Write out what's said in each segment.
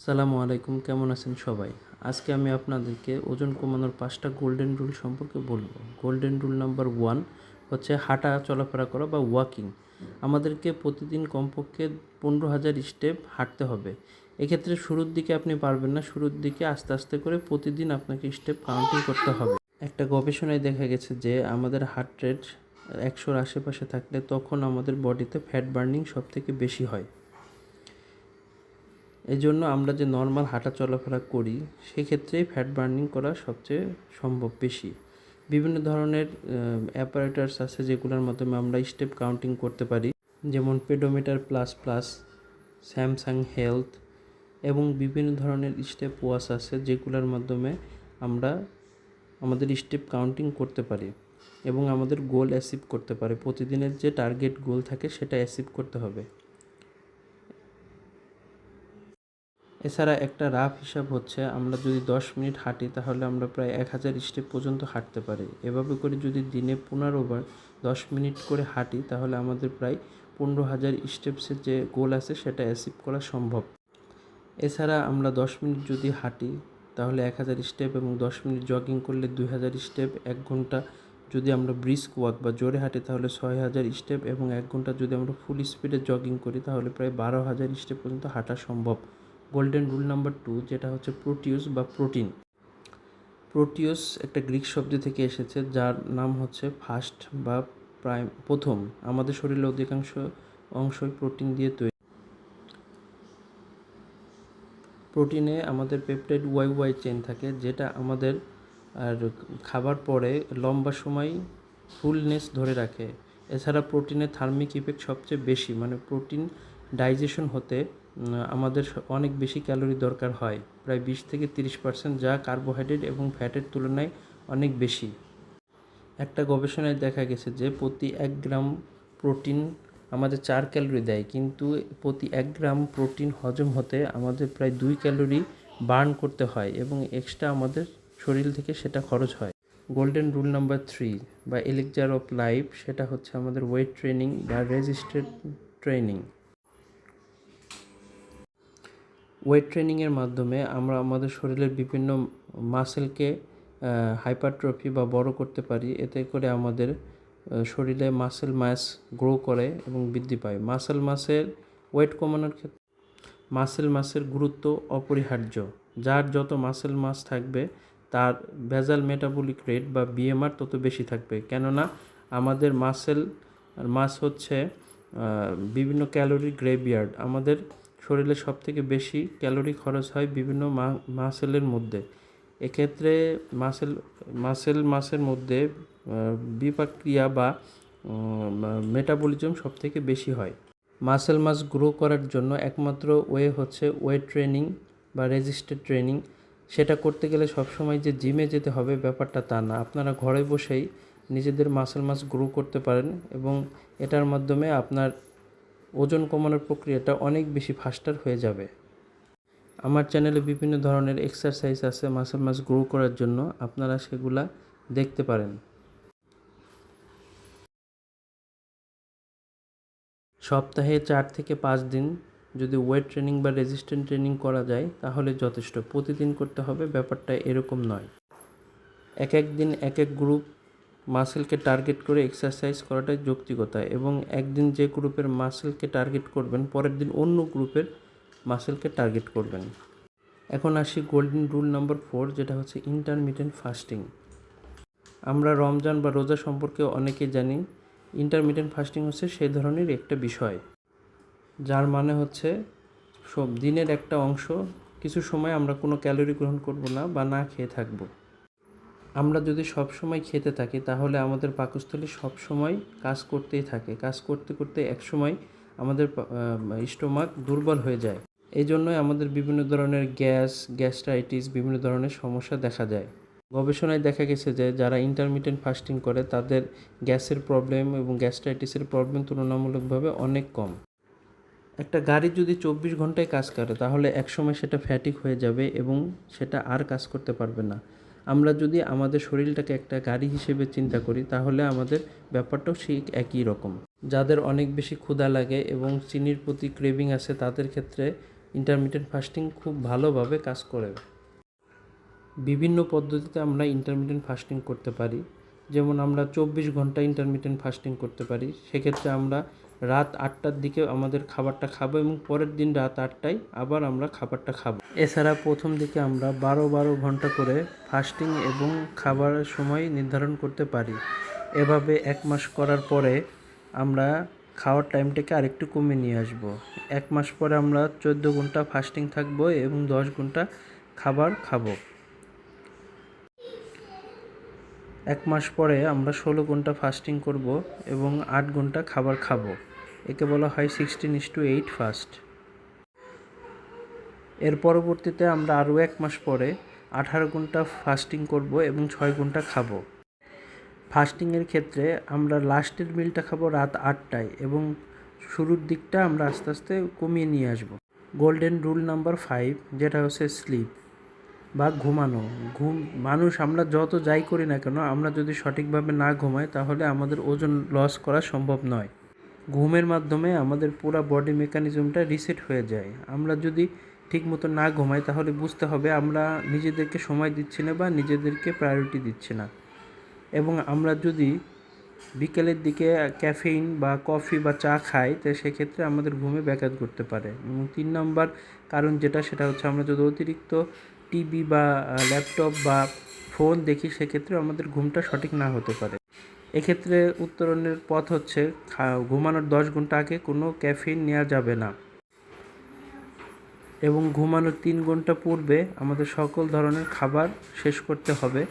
আসসালামু আলাইকুম, কেমন আছেন সবাই? আজকে আমি আপনাদেরকে ওজন কমানোর পাঁচটা গোল্ডেন রুল সম্পর্কে বলব। গোল্ডেন রুল নাম্বার ওয়ান হচ্ছে হাঁটা, চলাফেরা করা বা ওয়াকিং আমাদেরকে প্রতিদিন কমপক্ষে পনেরো হাজার স্টেপ হাঁটতে হবে। এক্ষেত্রে শুরুর দিকে আপনি পারবেন না, শুরুর দিকে আস্তে আস্তে করে প্রতিদিন আপনাকে স্টেপ কাউন্টিং করতে হবে। একটা গবেষণায় দেখা গেছে যে আমাদের হার্ট রেট একশোর আশেপাশে থাকলে তখন আমাদের বডিতে ফ্যাট বার্নিং সব থেকে বেশি হয়। এই জন্য আমরা যে নর্মাল হাঁটা চলাফেরা করি সেক্ষেত্রেই ফ্যাট বার্নিং করা সবচেয়ে সম্ভব বেশি। বিভিন্ন ধরনের অ্যাপারেটার্স আছে যেগুলোর মাধ্যমে আমরা স্টেপ কাউন্টিং করতে পারি। যেমন pedometer plus plus Samsung health এবং বিভিন্ন ধরনের স্টেপ ওয়াচ আছে যেগুলোর মাধ্যমে আমরা আমাদের স্টেপ কাউন্টিং করতে পারি এবং আমাদের গোল অ্যাচিভ করতে পারে। প্রতিদিনের যে টার্গেট গোল থাকে সেটা অ্যাচিভ করতে হবে। এছাড়া একটা রাফ হিসাব হচ্ছে, আমরা যদি দশ মিনিট হাঁটি তাহলে আমরা প্রায় এক হাজার স্টেপ পর্যন্ত হাঁটতে পারি। এভাবে করে যদি দিনে পনেরো বার দশ মিনিট করে হাঁটি তাহলে আমাদের প্রায় পনেরো হাজার স্টেপসের যে গোল আছে সেটা অ্যাচিভ করা সম্ভব। এছাড়া আমরা দশ মিনিট যদি হাঁটি তাহলে এক হাজার স্টেপ এবং দশ মিনিট জগিং করলে দুই হাজার স্টেপ এক ঘণ্টা যদি আমরা ব্রিস্ক ওয়াক বা জোরে হাঁটি তাহলে ছয় হাজার স্টেপ এবং এক ঘণ্টা যদি আমরা ফুল স্পিডে জগিং করি তাহলে প্রায় বারো হাজার স্টেপ পর্যন্ত হাঁটা সম্ভব। গোল্ডেন রুল নাম্বার টু যেটা হচ্ছে প্রোটিউস বা প্রোটিন প্রোটিউস একটা গ্রিক শব্দ থেকে এসেছে, যার নাম হচ্ছে ফার্স্ট বা প্রাইম প্রথম। আমাদের শরীরের অধিকাংশ অংশই প্রোটিন দিয়ে তৈরি। প্রোটিনে আমাদের পেপটাইড ওয়াই ওয়াই চেন থাকে, যেটা আমাদের, আর খাবার পরে লম্বা সময় ফুলনেস ধরে রাখে। এছাড়া প্রোটিনের থার্মিক ইফেক্ট সবচেয়ে বেশি মানে প্রোটিন ডাইজেশন হতে আমাদের অনেক বেশি ক্যালোরি দরকার হয়। প্রায় বিশ থেকে তিরিশ পার্সেন্ট যা কার্বোহাইড্রেট এবং ফ্যাটের তুলনায় অনেক বেশি। একটা গবেষণায় দেখা গেছে যে প্রতি এক গ্রাম প্রোটিন আমাদের চার ক্যালোরি দেয়, কিন্তু প্রতি এক গ্রাম প্রোটিন হজম হতে আমাদের প্রায় দুই ক্যালোরি বার্ন করতে হয় এবং এক্সট্রা আমাদের শরীর থেকে সেটা খরচ হয়। গোল্ডেন রুল নাম্বার থ্রি বা এলেকজার অফ লাইফ, সেটা হচ্ছে আমাদের ওয়েট ট্রেনিং বা রেজিস্টার্ড ট্রেনিং। ওয়েট ট্রেনিংয়ের মাধ্যমে আমরা আমাদের শরীরের বিভিন্ন মাসেলকে হাইপারট্রফি বা বড় করতে পারি। এতে করে আমাদের শরীরে মাসেল মাস গ্রো করে এবং বৃদ্ধি পায়। মাসেল মাসের ওয়েট কমানোর ক্ষেত্রে মাসেল মাসের গুরুত্ব অপরিহার্য। যার যত মাসেল মাস থাকবে, তার ভেজাল মেটাবলিক রেট বা বিএমআর তত বেশি থাকবে। কেননা আমাদের মাসেল মাস হচ্ছে বিভিন্ন ক্যালোরি গ্রেভিয়ার্ড আমাদের শরীরে সব থেকে বেশি ক্যালোরি খরচ হয় বিভিন্ন মাসেলের মধ্যে। এক্ষেত্রে মাসেল মাসেল মাসের মধ্যে বিপাক্রিয়া বা মেটাবলিজম সব থেকে বেশি হয়। মাসেল মাস গ্রো করার জন্য একমাত্র ওয়ে হচ্ছে ওয়েট ট্রেনিং বা রেজিস্টার্ড ট্রেনিং। সেটা করতে গেলে সবসময় যে জিমে যেতে হবে ব্যাপারটা তা না। আপনারা ঘরে বসেই নিজেদের মাসেল মাস গ্রো করতে পারেন এবং এটার মাধ্যমে আপনার ওজন কমানোর প্রক্রিয়াটা অনেক বেশি ফাস্টার হয়ে যাবে। আমার চ্যানেলে বিভিন্ন ধরনের এক্সারসাইজ আছে মাসেল মাস গ্রো করার জন্য আপনারা সেগুলা দেখতে পারেন। সপ্তাহে চার থেকে পাঁচ দিন যদি ওয়েট ট্রেনিং বা রেজিস্ট্যান্ট ট্রেনিং করা যায়, তাহলে যথেষ্ট। প্রতিদিন করতে হবে, ব্যাপারটা এরকম নয়। এক এক দিন এক এক গ্রুপ মাসেলকে টার্গেট করে এক্সারসাইজ করাটাই যৌক্তিকতা এবং একদিন যে গ্রুপের মাসেলকে টার্গেট করবেন, পরের দিন অন্য গ্রুপের মাসেলকে টার্গেট করবেন। এখন আসি গোল্ডেন রুল নাম্বার ফোর যেটা হচ্ছে ইন্টারমিডিয়েন্ট ফাস্টিং আমরা রমজান বা রোজা সম্পর্কে অনেকে জানি ইন্টারমিডিয়েন্ট ফাস্টিং হচ্ছে সেই ধরনের একটা বিষয়। যার মানে হচ্ছে সব দিনের একটা অংশ, কিছু সময় আমরা কোনো ক্যালোরি গ্রহণ করব না বা না খেয়ে থাকব। আমরা যদি সব সময় খেতে থাকি, তাহলে আমাদের পাকস্থলী সব সময় কাজ করতেই থাকে। কাজ করতে করতে এক সময় আমাদের স্টোমাক দুর্বল হয়ে যায়। এই জন্যই আমাদের বিভিন্ন ধরনের গ্যাস, গ্যাস্ট্রাইটিস, বিভিন্ন ধরনের সমস্যা দেখা যায় গবেষণায় দেখা গেছে যে, যারা ইন্টারমিডিয়েন্ট ফাস্টিং করে, তাদের গ্যাসের প্রবলেম এবং গ্যাস্ট্রাইটিসের প্রবলেম তুলনামূলকভাবে অনেক কম। একটা গাড়ি যদি চব্বিশ ঘন্টায় কাজ করে, তাহলে একসময় সেটা ফ্যাটিক হয়ে যাবে এবং সেটা আর কাজ করতে পারবে না। আমরা যদি আমাদের শরীরটাকে একটা গাড়ি হিসেবে চিন্তা করি, তাহলে আমাদের ব্যাপারটাও ঠিক একই রকম। যাদের অনেক বেশি ক্ষুধা লাগে এবং চিনির প্রতি ক্রেভিং আছে, তাদের ক্ষেত্রে ইন্টারমিটেন্ট ফাস্টিং খুব ভালোভাবে কাজ করে। বিভিন্ন পদ্ধতিতে আমরা ইন্টারমিটেন্ট ফাস্টিং করতে পারি। যেমন আমরা চব্বিশ ঘণ্টা ইন্টারমিটেন্ট ফাস্টিং করতে পারি। সেক্ষেত্রে আমরা রাত আটটার দিকে আমাদের খাবারটা খাব এবং পরের দিন রাত আটটায় আবার আমরা খাবারটা খাব। এছাড়া প্রথম দিকে আমরা বারো বারো ঘণ্টা করে ফাস্টিং এবং খাবারের সময় নির্ধারণ করতে পারি। এভাবে এক মাস করার পরে আমরা খাওয়ার টাইমটাকে আরেকটু কমে নিয়ে আসব। এক মাস পরে আমরা চোদ্দ ঘণ্টা ফাস্টিং থাকব এবং দশ ঘণ্টা খাবার খাব। এক মাস পরে আমরা ষোলো ঘণ্টা ফাস্টিং করব এবং আট ঘণ্টা খাবার খাব। একে বলা হয় sixteen is to eight first এর পরবর্তীতে আমরা আরও এক মাস পরে আঠারো ঘণ্টা ফাস্টিং করব এবং ছয় ঘণ্টা খাব। ফাস্টিংয়ের ক্ষেত্রে আমরা লাস্টের মিলটা খাব রাত আটটায় এবং শুরুর দিকটা আমরা আস্তে আস্তে কমিয়ে নিয়ে আসব। গোল্ডেন রুল নাম্বার ফাইভ যেটা হচ্ছে স্লিপ বা ঘুমানো। ঘুম, মানুষ আমরা যত যাই করি না কেন, আমরা যদি সঠিকভাবে না ঘুমাই, তাহলে আমাদের ওজন লস করা সম্ভব নয়। ঘুমের মাধ্যমে আমাদের পুরো বডি মেকানিজমটা রিসেট হয়ে যায়। আমরা যদি ঠিক মতো না ঘুমাই, তাহলে বুঝতে হবে আমরা নিজেদেরকে সময় দিচ্ছি না বা নিজেদেরকে প্রায়োরিটি দিচ্ছি না। এবং আমরা যদি বিকেলের দিকে ক্যাফেইন বা কফি বা চা খাই, তো সেক্ষেত্রে আমাদের ঘুমে ব্যাঘাত করতে পারে। এবং তিন নম্বর কারণ যেটা, সেটা হচ্ছে আমরা যদি অতিরিক্ত টিভি বা ল্যাপটপ বা ফোন দেখি, সেক্ষেত্রে আমাদের ঘুমটা সঠিক না হতে পারে। এক্ষেত্রে উত্তরণের পথ হচ্ছে ঘুমানোর দশ ঘণ্টা আগে কোনো ক্যাফিন নেওয়া যাবে না। এবং ঘুমানোর তিন ঘণ্টা পূর্বে আমাদের সকল ধরনের খাবার শেষ করতে হবে।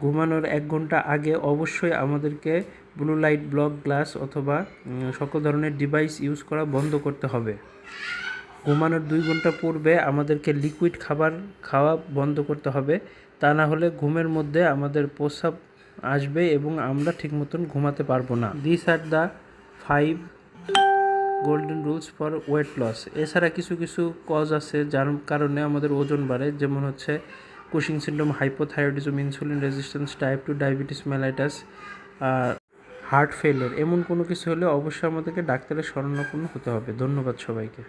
ঘুমানোর এক ঘণ্টা আগে অবশ্যই আমাদেরকে ব্লু লাইট, ব্লক গ্লাস অথবা সকল ধরনের ডিভাইস ইউজ করা বন্ধ করতে হবে। ঘুমানোর দুই ঘণ্টা পূর্বে আমাদেরকে লিকুইড খাবার খাওয়া বন্ধ করতে হবে। তা না হলে ঘুমের মধ্যে আমাদের প্রস্রাব আসবে এবং আমরা ঠিক মতন ঘুমাতে পারব না। This are the five golden rules for weight loss এছাড়া কিছু কিছু কজ আছে যার কারণে আমাদের ওজন বাড়ে, যেমন হচ্ছে Cushing syndrome hypothyroidism insulin resistance type two diabetes mellitus heart failure এমন কোনো কিছু হলে অবশ্যই আমাদেরকে ডাক্তারের শরণাপন্ন হতে হবে। ধন্যবাদ সবাইকে।